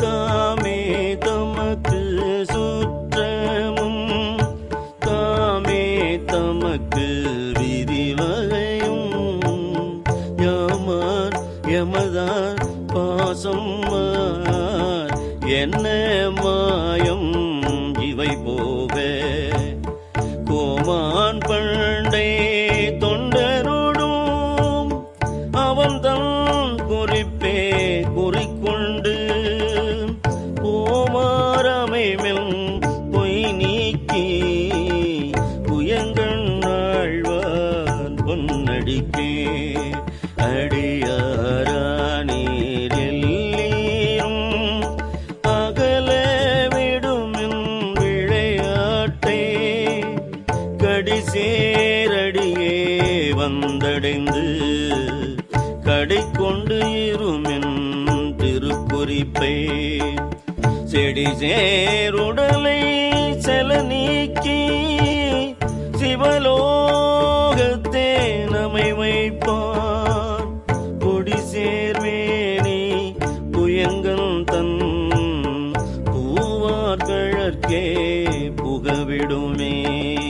தாமே தமக்கு சுற்றமும் தாமே தமக்கு விதிவகையும் யாமார் எமதார் பாசம் என்ன மாயம் பொன்னடிக்கே அடியாரானீரெல்லீரும் அகல விடுமின் விளையாட்டை கடிசேரடியே வந்தடைந்து கடை கொண்டு இருமின் திருக்குறிப்பை செடி சேருடன் பூவார்களற்கே புகவிடுமே.